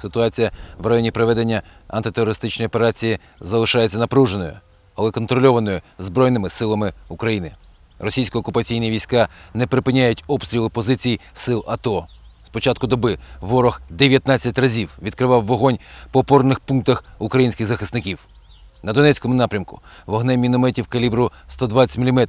Ситуація в районі проведення антитерористичної операції залишається напруженою, але контрольованою Збройними силами України. Російсько-окупаційні війська не припиняють обстріли позицій сил АТО. З початку доби ворог 19 разів відкривав вогонь по опорних пунктах українських захисників. На Донецькому напрямку вогнем мінометів калібру 120 мм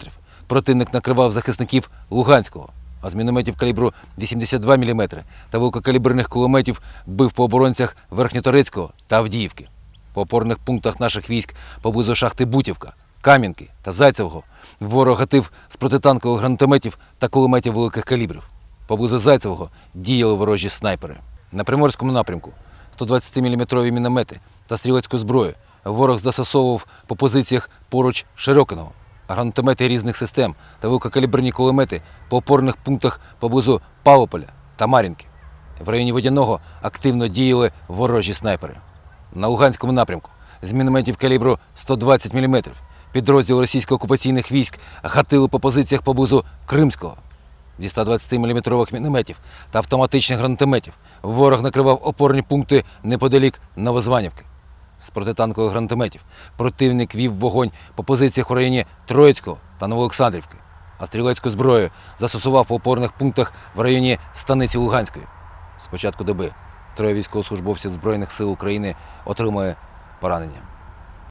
противник накривав захисників Луганського, а з мінометів калібру 82 мм та великокаліберних кулеметів бив по оборонцях Верхньоторецького та Авдіївки. По опорних пунктах наших військ поблизу шахти Бутівка, Кам'янки та Зайцевого ворог гатив з протитанкових гранатометів та кулеметів великих калібрів. Поблизу Зайцевого діяли ворожі снайпери. На Приморському напрямку 120-мм міномети та стрілецьку зброю ворог застосовував по позиціях поруч Широкиного, гранатомети різних систем та великокаліберні кулемети по опорних пунктах поблизу Павлополя та Мар'їнки. В районі Водяного активно діяли ворожі снайпери. На Луганському напрямку з мінометів калібру 120 мм підрозділ російсько-окупаційних військ гатили по позиціях поблизу Кримського. Зі 120-мм мінометів та автоматичних гранатометів ворог накривав опорні пункти неподалік Новозванівки. З протитанкових гранатометів противник вів вогонь по позиціях у районі Троїцького та Новоолександрівки, а стрілецьку зброю застосував по опорних пунктах в районі Станиці Луганської. З початку доби троє військовослужбовців Збройних сил України отримали поранення.